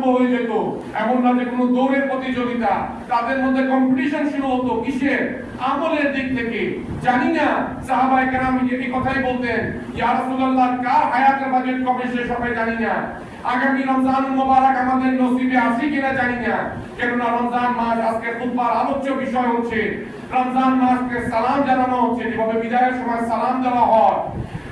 আরম্ভ হয়ে যেত। এমন না যে কোনো দৌড়ের প্রতিযোগিতা, তাদের মধ্যে কম্পিটিশন শুরু হতো কিসের? আমলের দিক থেকে। জানি না, সাহাবায়ে কেরাম এই কথাই বলতেন, ইয়া রাসূলুল্লাহ, কার হায়াতের বাজেট কবে শেষ হবে জানি না। আগামী রমজান মোবারক আমাদের নসিবে আছে কিনা জানি না। কেননা রমজান মাস আজকে খুতবার আলোচ্য বিষয় হচ্ছে। রমজান মাসকে সালাম জানানো হচ্ছে, যেভাবে বিদায়ের সময় সালাম দেওয়া হয়।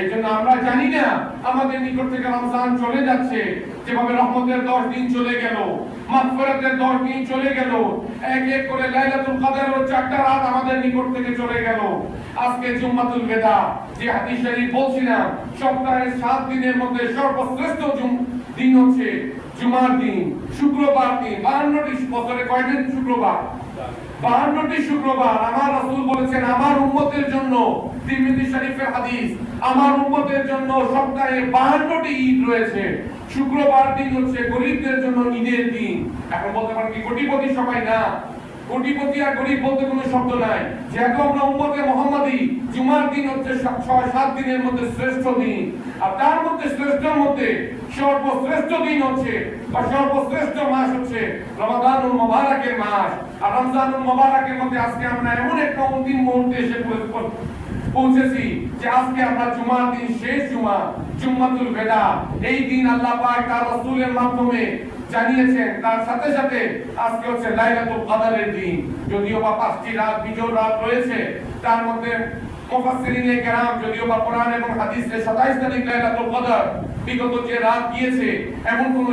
এই জন্য আমরা জানি না, আমাদের নিকট থেকে রমজান চলে যাচ্ছে। যেভাবে রহমতের দশ দিন চলে গেল দশ দিন চলে গেল, এক এক করে লাইলাতুল চারটা রাত আমাদের নিকট থেকে চলে গেল। আজকে জুম্মাতুল বেদা, যে হাদিস শরীফ বলছিলাম সপ্তাহের সাত দিনের মধ্যে সর্বশ্রেষ্ঠ দিন হচ্ছে জুমার দিন, শুক্রবার দিন, বাহান্নটি বছরে কয়দিন শুক্রবার? বাহান্নটি শুক্রবার আমার রাসূল বলেছেন, আমার উম্মতের জন্য তিরমিজি শরীফের হাদিস, আমার উম্মতের জন্য সপ্তাহে বাহান্নটি ঈদ রয়েছে। শুক্রবার দিন হচ্ছে গরিবদের জন্য ঈদের দিন। এখন বলতে পারেন কি, কোটিপতি সবাই না কোটিপতি আর গরিব বলতে কোনো শব্দ নাই। যেহেতু আমরা উম্মতে মোহাম্মদী, জুমার দিন হচ্ছে ছয়, সাত দিনের মধ্যে শ্রেষ্ঠ দিন। আর তার মধ্যে শ্রেষ্ঠের মধ্যে সর্বশ্রেষ্ঠ দিন হচ্ছে, বা সর্বশ্রেষ্ঠ মাস হচ্ছে রমাদানুল মোবারকের মাস। আর রমজানুল মোবারকের মধ্যে আজকে আমরা এমন একটা অন্তিম মুহূর্তে এসে পৌঁছে- পৌঁছেছি যে আজকে আমরা জুমার দিন শেষ জুমা, জুম্মাতুল বেদা এই দিন আল্লাহ পাক তার রাসূলের মাধ্যমে জানিয়েছেন, তার সাথে সাথে আজকে হচ্ছে লাইলাতুল কদরের দিন। যদিও বা পাঁচটি রাত বিজোড় রাত রয়েছে, তার মধ্যে মুফাসসিরিনে কেরাম, যদিও বা কোরআন এবং হাদিসে 27 তারিখ লাইলাতুল কদর বিগত যে রাত গিয়েছে, এমন কোন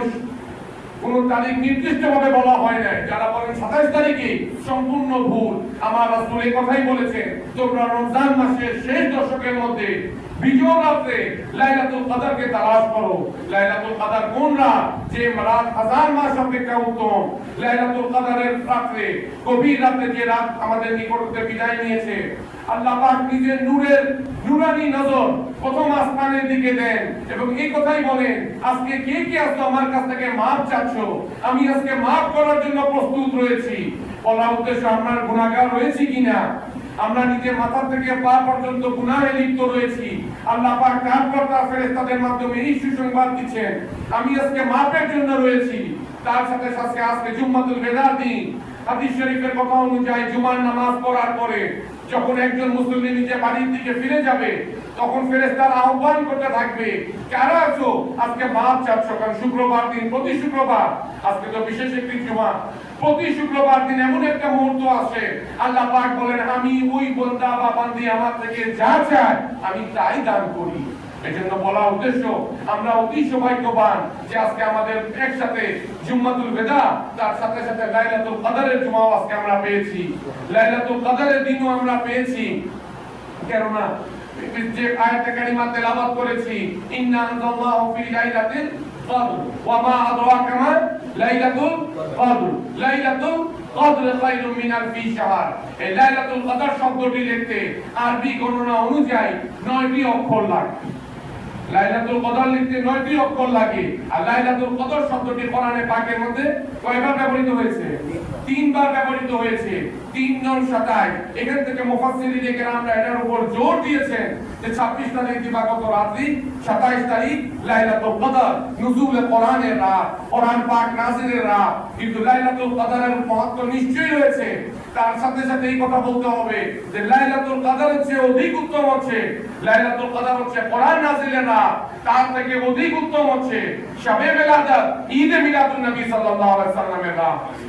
কোন তারিখ নির্দিষ্টভাবে বলা হয় নাই। যারা বলেন সাতাশ তারিখে সম্পূর্ণ ভুল, আমার রাসূল এই কথাই বলেছেন, তোমরা রমজান মাসের শেষ দশকের মধ্যে বিজয় রাতে লাইলাতুল কদরকে তালাশ করো। লাইলাতুল কদর কোন রাত? যে হাজার মাস লাইলাতুল কদরের রাতে গভীর রাতে যে রাত আমাদের বিদায় নিয়েছে, আল্লাহ পাক নিজের নূরের নজর প্রথম আসমানের দিকে দেন এবং এই কথাই বলেন, আজকে কে কে আসতো আমার কাছ থেকে মাপ চাচ্ছ? আমি আজকে মাপ করার জন্য প্রস্তুত রয়েছি। বলা উদ্দেশ্য আমরা গুণাগার রয়েছি কিনা? আমরা নিজের মাথা থেকে পা পর্যন্ত গুনাহে লিপ্ত রয়েছি। আল্লাহ পাক কার কর্তা ফেরেশতাদের মাধ্যমে এই সুসংবাদ দিচ্ছেন। আমি আজকে মাপের জন্য রয়েছি। তার সাথে সাথে আজকে জুম্মাতুল বেদার দিন। হাদিস শরীফের কথা অনুযায়ী জুমার নামাজ পড়ার পরে যখন একজন মুসলিম নিজে বাড়ির দিকে ফিরে যাবে, তখন ফেরেশতারা আহ্বান করতে থাকবে কারা আছো আজকে মাপ চাচ্ছ কারণ শুক্রবার দিন, প্রতি শুক্রবার। আজকে তো বিশেষ একটি জুমা। প্রতি শুক্রবার দিন এমন একটা মুহূর্ত আসে, আল্লাহ পাক বলেন, আমি ওই বন্দা বা বান্দি আমার থেকে যা চায়, আমি তাই দান করি। এজন্য বলা উদ্দেশ্য, আমরা অতি সৌভাগ্যবান যে আজকে আমাদের একসাথে জুম্মাতুল বেদা, তার সাথে সাথে লাইলাতুল কদরের জুমাও আজকে আমরা পেয়েছি। লাইলাতুল কদরের দিনও আমরা পেয়েছি। কেননা, যে আয়াতে কারিমা করেছি, ইন্না আনজাল্লাহু ফি লাইলাতিল কদর ওয়া মা আদরাকা মা লাইলাতুল কদর লাইলাতুল কদর মিন আলফি শাহর এই লাইলাতুল কদর শব্দটি লিখতে আরবি গণনা অনুযায়ী 9টি অক্ষর লাগে। লাইলাতুল কদর লিখতে নয়টি অক্ষর লাগে। আর লাইলাতুল কদর শব্দটি কোরআনে পাকের মধ্যে কয়বার ব্যবহৃত হয়েছে? তিনবার ব্যবহৃত হয়েছে। তিন নং সাতাশ এখান থেকে মুফাসসিরিনে কেরামরা এটার উপর জোর দিয়েছেন যে 26 তারিখ দিবাগত রাত্রি 27 তারিখ লাইলাতুল কদর, নুজুলে কোরআনের রাত, কোরআন পাক নাযিলের রাত। কিন্তু লাইলাতুল কদরের মহত্ব নিশ্চয়ই রয়েছে। তার সাথে সাথে এই কথা বলতে হবে যে লাইলাতুল কদরের চেয়ে অধিক উত্তম হচ্ছে তার থেকে অধিক উত্তম হচ্ছে ঈদে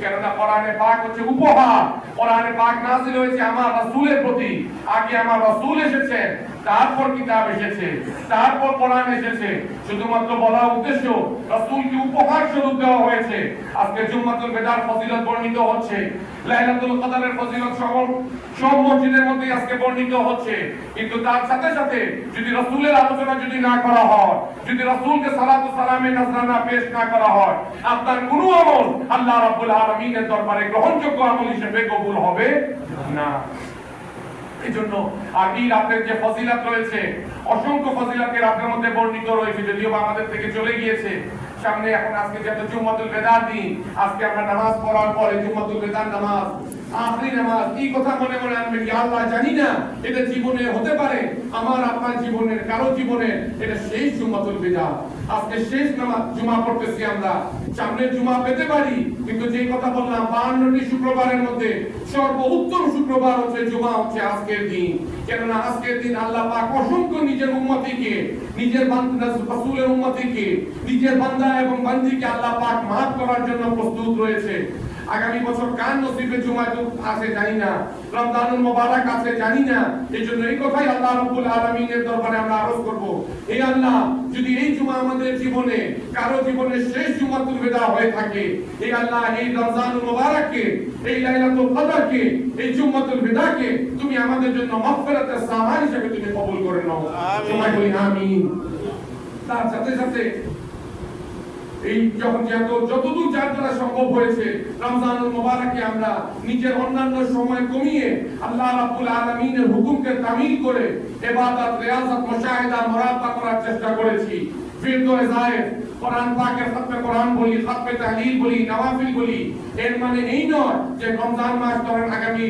কেননা পাক হচ্ছে উপহার কোরআনে পাক নাযিল হয়েছে আমার রাসূলের প্রতি। আগে আমার রাসূল এসেছেন। তারপর কিতাব এসেছে, তারপর কোরআন এসেছে। শুধুমাত্র বলা উদ্দেশ্য, রাসূলকে উপহার স্বরূপ দেওয়া হয়েছে। আজকে জুম্মাতুল বেদার ফজিলত বর্ণিত হচ্ছে, লাইলাতুল কদরের ফজিলত সহ, সব মসজিদের মধ্যে আজকে বর্ণিত হচ্ছে। কিন্তু তার সাথে সাথে যদি রাসূলের আলোচনা যদি না করা হয়, যদি রাসূলকে সালাতু সালামে নজরানা পেশ না করা হয়, আপনার কোনো আমল আল্লাহ রাব্বুল আলামিনের দরবারে গ্রহণযোগ্য আমল হিসেবে কবুল হবে না। এই জন্য। আরবি রাতের যে ফজিলত রয়েছে, অসংখ্য ফজিলাতকে রাতের মধ্যে বর্ণিত রয়েছে, যদিও বা আমাদের থেকে চলে গিয়েছে। সামনে এখন আজকে যেহেতু জুম্মাতুল বেদার দিন, আজকে আমরা নামাজ পড়ার পরে জুম্মাতুল বেদার নামাজ, আখরি নামাজ, এই কথা মনে মনে আনবেন ইয়া আল্লাহ জানি না, এটা জীবনে হতে পারে। আমার আপনার জীবনের, কারও জীবনে এটা সেই জুম্মাতুল বেদা আজকে শেষ নামাজ জুমা পড়তেছি আমরা। সামনে জুমা পেতে পারি, কিন্তু যে কথা বললাম, বাহান্নটি শুক্রবারের মধ্যে সর্বোত্তম শুক্রবার হচ্ছে জুমা হচ্ছে আজকের দিন। কেননা আজকের দিন আল্লাহ পাক অসংখ্য নিজের উম্মতিকে, নিজের রাসূলের উম্মতিকে, নিজের বান্দা এবং বান্দিকে আল্লাহ পাক মাফ করার জন্য প্রস্তুত রয়েছে। আগামী বছর কার নসিবে জুমা আছে জানি না। রমজানুল মোবারক আছে জানি না। এই জন্য এই কথাই আল্লাহ রাব্বুল আলামিনের দরবারে আমরা আরজ করব। এই আল্লাহ যদি এই জুমা আমাদের জীবনে কারও জীবনে শেষ জুমাতুল বিদা হয়ে থাকে এই আল্লাহ এই রমজানুল মোবারককে এই লাইলাতুল কদরকে এই জুমাতুল বিদাকে তুমি আমাদের জন্য মাগফিরাতের সামান হিসেবে তুমি কবুল করে নাও। আমিন। সবাই বলি আমিন। তার সাথে সাথে এই যখন যত যতদূর যার দ্বারা সম্ভব হয়েছে, রমজানুল মোবারকে আমরা নিজের অন্যান্য সময় কমিয়ে আল্লাহ রাব্বুল আলামিনের হুকুমকে তামিল করে ইবাদত রিয়াজত, মুশাহিদা করার চেষ্টা করেছি। কোরআন পাকের কোরআন বলি তাহলিল বলি, নওয়াফিল বলি, এর মানে এই নয় যে রমজান মাস ধরেন আগামী,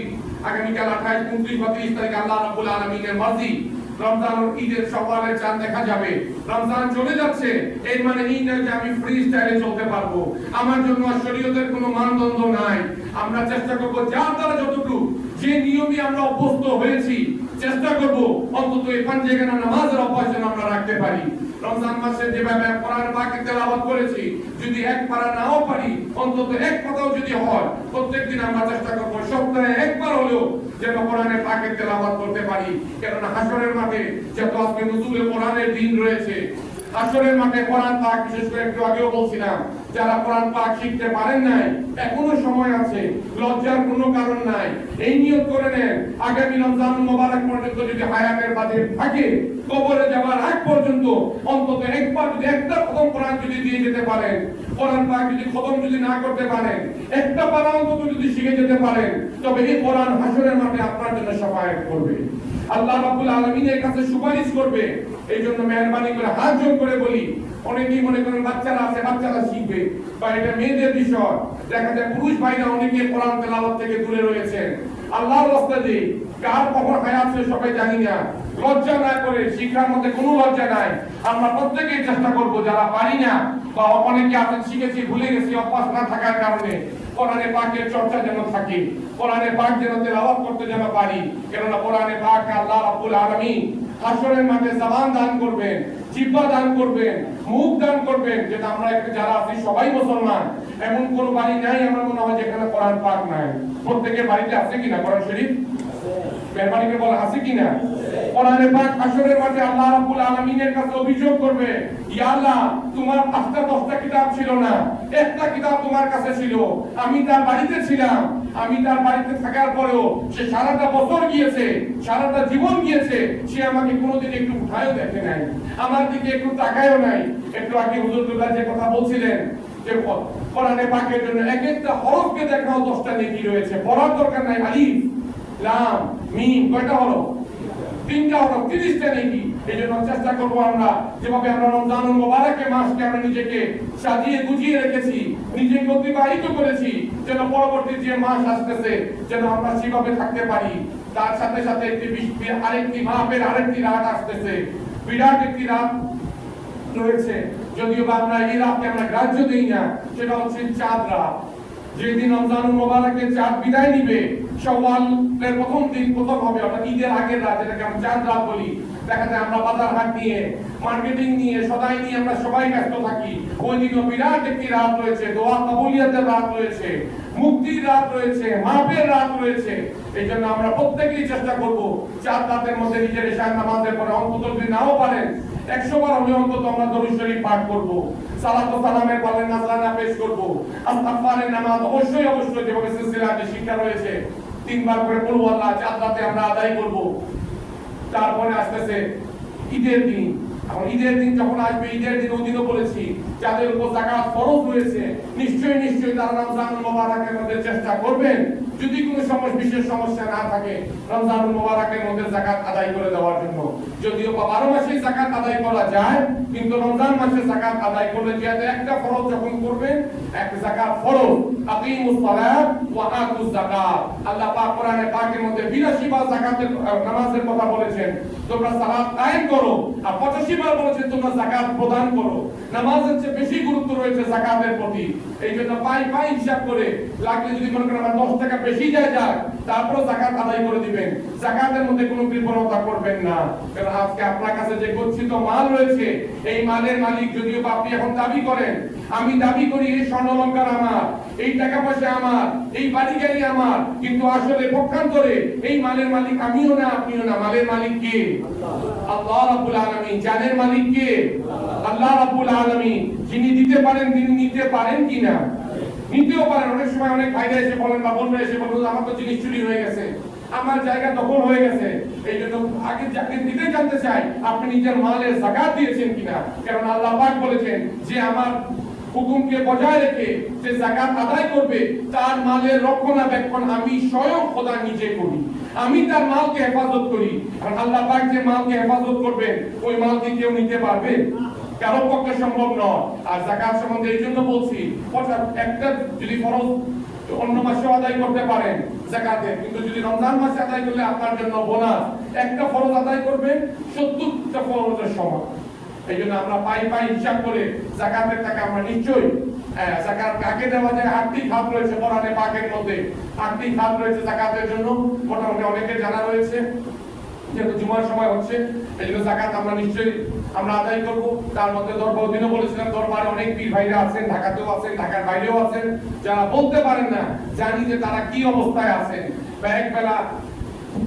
আগামীকাল আঠাশ, উনত্রিশ বত্রিশ তারিখ আল্লাহ রাব্বুল আলামিনের মর্জি। রমজান ঈদের সকালে চাঁদ দেখা যাবে। রমজান চলে যাচ্ছে, এর মানে যে আমি ফ্রি স্টাইলে চলতে পারব। আমার জন্য শরীয়তের কোনো মানদণ্ড নাই। আমরা চেষ্টা করব যার দ্বারা যতটুকু, যে নিয়মে আমরা অভ্যস্ত হয়েছি, চেষ্টা করব অন্তত এই পাঞ্জেগানা নামাজের অভ্যাস আমরা রাখতে পারি। রমজান মাসে যেভাবে কোরআন পাকে তেলাওয়াত করেছি, যদি এক পারা নাও পারি, অন্তত এক কথাও যদি হয় প্রত্যেক দিন আমরা চেষ্টা করব সপ্তাহে একবার হলেও যেন কোরআনের পাকে তেলাওয়াত করতে পারি। কেননা হাসরের মাঠে যত আজকে নজুলে কোরআনের দিন রয়েছে হাসরের মাঠে কোরআন পাক, বিশেষ করে একটু আগেও বলছিলাম, যারা কোরআন পাক শিখতে পারেন নাই, এখনও সময় আছে, লজ্জার কোনো কারণ নাই। এই নিয়োগ করে নেন, আগামী রমজান মোবারক পর্যন্ত যদি হায়াতের বাদে থাকে, কবরে যাওয়ার আগ পর্যন্ত অন্তত একবার যদি একটা প্রথম কোরআন যদি দিয়ে যেতে পারেন কোরআন পাক যদি খতম যদি না করতে পারেন একটা পারা অন্তত যদি শিখে যেতে পারেন তবে এই কোরআন হাসরের মাঠে আপনার জন্য করবে। আল্লাহ রাব্বুল আলামিনের কাছে সুপারিশ করবে। এই জন্য মেহরবানি করে হাত জোর করে বলি, অনেকেই মনে করেন বাচ্চারা আছে, বাচ্চারা শিখবে। বা এটা মেয়েদের বিষয়। দেখা যায় পুরুষ ভাইরা অনেকে কোরআন তেলাওয়াত থেকে দূরে রয়েছেন আল্লাহর রাস্তা দিই কার কখন হায়াত সে সবাই জানি না। লজ্জা না করে শিক্ষার মধ্যে কোনো লজ্জা নাই। আমরা প্রত্যেকেই চেষ্টা করব যারা পারি না বা অনেকে আছেন, শিখেছি, ভুলে গেছি, অভ্যাস না থাকার কারণে কোরআনে পাকের চর্চা যেন থাকে, কোরআনে পাক যেন তেলাওয়াত করতে যেন পারি। কেননা কোরআনে পাক আল্লাহ রাব্বুল আলামিন হাসরের মাঠে জবান দান করবেন, জিব্বা দান করবেন, মুখ দান করবেন, যেটা আমরা একটা যারা আছি সবাই মুসলমান, এমন কোন বাড়ি নাই, আমার মনে হয় যেখানে কোরআন পাক নাই। প্রত্যেকের বাড়িতে আছে কিনা কোরআন শরীফ? মেহরবানিকে বলা আছে কিনা? কোরআনে পাক হাসরের মাঠে আল্লাহ রাব্বুল আলামিনের কাছে অভিযোগ করবে, ইয়া আল্লাহ, তোমার পাঁচটা দশটা কিতাব ছিল না। একটা কিতাব তোমার কাছে ছিল। আমি তার বাড়িতে ছিলাম। আমি তার বাড়িতে থাকার পরেও সে সারাটা বছর গিয়েছে, সারাটা জীবন গিয়েছে। সে আমাকে কোনোদিন একটু উঠায়ও দেখে নাই। আমার দিকে একটু তাকায়ও নাই। একটু আগে হুজুরদুল্লাহ যে কথা বলছিলেন যে, কোরআনে পাকের জন্য এক একটা হরফকে দেখাও দশটা নেকি রয়েছে। পড়ার দরকার নাই, আলিফ। লাম মিম কয়টা হলো? তিনটা হলো, তিরিশটা নাকি। এই জন্য চেষ্টা করব আমরা, যেভাবে আমরা রমজান মোবারকের মাসকে আমরা নিজেকে সাজিয়ে গুজিয়ে রেখেছি, নিজেকে অতিবাহিত করেছি, যেন পরবর্তী যে মাস আসতেছে, যেন আমরা সেভাবে থাকতে পারি। তার সাথে সাথে একটি বিশ- আরেকটি মাপের আরেকটি রাত আসতেছে। বিরাট একটি রাত রয়েছে। যদিও বা আমরা এই রাতকে আমরা গ্রাহ্য দিই না, সেটা হচ্ছে চাঁদ রাত। যেদিন রমজান মোবারকের চাঁদ বিদায় নিবে প্রথম দিন প্রথম হবে, অর্থাৎ ঈদের আগের রাত, যেটাকে আমরা চাঁদ রাত বলি আমরা বাজার হাট নিয়ে মার্কেটিং নিয়ে, সদাই নিয়ে আমরা সবাই ব্যস্ত থাকি। ওই দিনও বিরাট একটি রাত রয়েছে, দোয়া রাত রয়েছে, মুক্তির রাত রয়েছে মাপের রাত রয়েছে। এই জন্য আমরা প্রত্যেকেই চেষ্টা করব চার রাতের মধ্যে নিজের নামাজের পরে অন্তত যদি নাও পারেন। একশো বার হলে অন্তত আমরা দরুদ পাঠ করব। সালাত ও সালামের পালে নাজরানা পেশ করব। নামাজ অবশ্যই অবশ্যই, যেভাবে সিলসিলাতে শিক্ষা রয়েছে তিনবার করে বলব, আল্লাহ চার রাতে আমরা আদায় করব। তারপরে আসতেছে ঈদের দিন। এখন ঈদের দিন যখন আসবে, ঈদের দিন ওদিনও বলেছি যাদের উপর জাকাত ফরজ রয়েছে নিশ্চয়ই নিশ্চয়ই তারা রমজান মোবারকের মধ্যে চেষ্টা করবেন। যদি কোনো সমস্যা বিশেষ সমস্যা না থাকে রমজানুল মোবারকের মধ্যে জাকাত আদায় করে দেওয়ার জন্য। যদিও বারো মাসে জাকাত আদায় করা যায় কিন্তু রমজান মাসে জাকাত আদায় করলে যেহেতু একটা ফরজ যখন করবেন এক জাকাত ফরজ। সালাত ওয়া আতুজ যাকাত। আল্লাহ পাক কোরআনে পাকের মধ্যে 82 বার যাকাতের আহ, নামাজের কথা বলেছেন তোমরা সালাত কায়েম করো। আর 85 বার বলেছেন তোমরা যাকাত প্রদান করো। নামাজের বেশি গুরুত্ব রয়েছে যাকাতের প্রতি। এই জন্য পাই পাই হিসাব করে লাগলে যদি মনে করেন আমার 10 টাকা বেশি যায় যাক তারপর যাকাত আদায় করে দিবেন। যাকাতের মধ্যে কোনো বিপরতা করবেন না। কারণ আজকে আপনার কাছে যে গচ্ছিত মাল রয়েছে, এই মালের মালিক যদিও আপনি এখন দাবি করেন, আমি দাবি করি এই স্বর্ণলঙ্কার আমার, এই টাকা পয়সা আমার, এই বাড়ি গাড়ি আমার, কিন্তু আসলে পক্ষান্তরে এই মালের মালিক আমিও না, আপনিও না। মালের মালিক কে? আল্লাহ রাব্বুল আলামিন। জানের মালিক কে? আল্লাহ রাব্বুল আলামিন যিনি দিতে পারেন, তিনি নিতে পারেন কিনা? নিতেও পারেন। অনেক সময় অনেক ভাইরা এসে বলেন বা বোনরা এসে বলেন আমার তো জিনিস চুরি হয়ে গেছে। আমার জায়গা দখল হয়ে গেছে। এই জন্য আগে যাকে দিতে জানতে চাই, আপনি নিজের মালের জাকাত দিয়েছেন কিনা? কারণ আল্লাহ পাক বলেছেন যে, আমার হুকুমকে বজায় রেখে যে জাকাত আদায় করবে, তার মালের রক্ষণাবেক্ষণ আমি স্বয়ং খোদা নিজে করি। আমি তার মালকে হেফাজত করি। আর আল্লাহ পাক যে মালকে হেফাজত করবেন, ওই মাল কি কেউ নিতে পারবে? কারও পক্ষে সম্ভব নয়। আর জাকাত সম্বন্ধে এই জন্য বলছি একটা যদি ফরজ অন্য মাসে আদায় করতে পারেন জাকাতে, কিন্তু যদি রমজান মাসে আদায় করলে আপনার জন্য বোনাস, একটা ফরজ আদায় করবেন সত্তরটা ফরজের সমান। এই জন্য আমরা পাই পাই হিসাব করে জাকাতের টাকা আমরা নিশ্চয়ই জাকাত কাকে দেওয়া যায়, আটটি খাত রয়েছে কোরআনে পাকের মধ্যে। আটটি খাত রয়েছে জাকাতের জন্য, মোটামুটি অনেকে জানা রয়েছে, যেহেতু জুমার সময় হচ্ছে, এই জন্য জাকাত আমরা নিশ্চয়ই আমরা আদায় করব। তার মধ্যে দরবার দিনও বলেছিলাম দরবারে অনেক পীর ভাইরা আছেন, ঢাকাতেও আছেন, ঢাকার বাইরেও আছেন। যারা বলতে পারেন না, জানি যে তারা কি অবস্থায় আছেন। বা একবেলা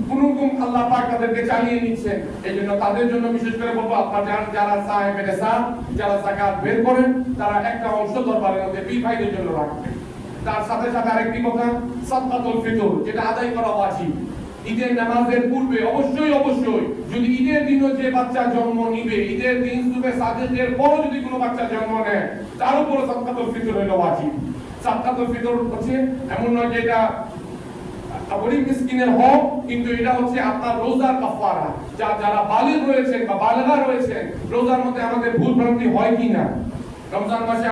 কোন রকম আল্লাহ পাক তাদেরকে চালিয়ে নিচ্ছেন। এই জন্য তাদের জন্য বিশেষ করে বলব, আপনার যারা সাহেব নেশান যারা জাকাত বের করেন, তারা একটা অংশ দরবারের মধ্যে পীর ভাইদের জন্য রাখবেন। তার সাথে সাথে আরেকটি কথা, সাদকাতুল ফিতর, যেটা আদায় করা ওয়াজিব। ঈদের নামাজের পূর্বে অবশ্যই অবশ্যই যদি ঈদের দিনও যে বাচ্চা জন্ম নিবে, ঈদের দিন সুবে সাদেকের পরও যদি কোনো বাচ্চা জন্ম নেয়, তার উপর সাদকাতুল ফিতর সাদকাতুল ফিতর হচ্ছে এমন নয় যে এটা গরিব মিসকিনের হক, কিন্তু এটা হচ্ছে আপনার রোজার কাফারা যা যারা বালিগ রয়েছেন বা বালেগা রয়েছেন, রোজার মধ্যে আমাদের ভুল ভ্রান্তি হয় কিনা? রমজান মাসে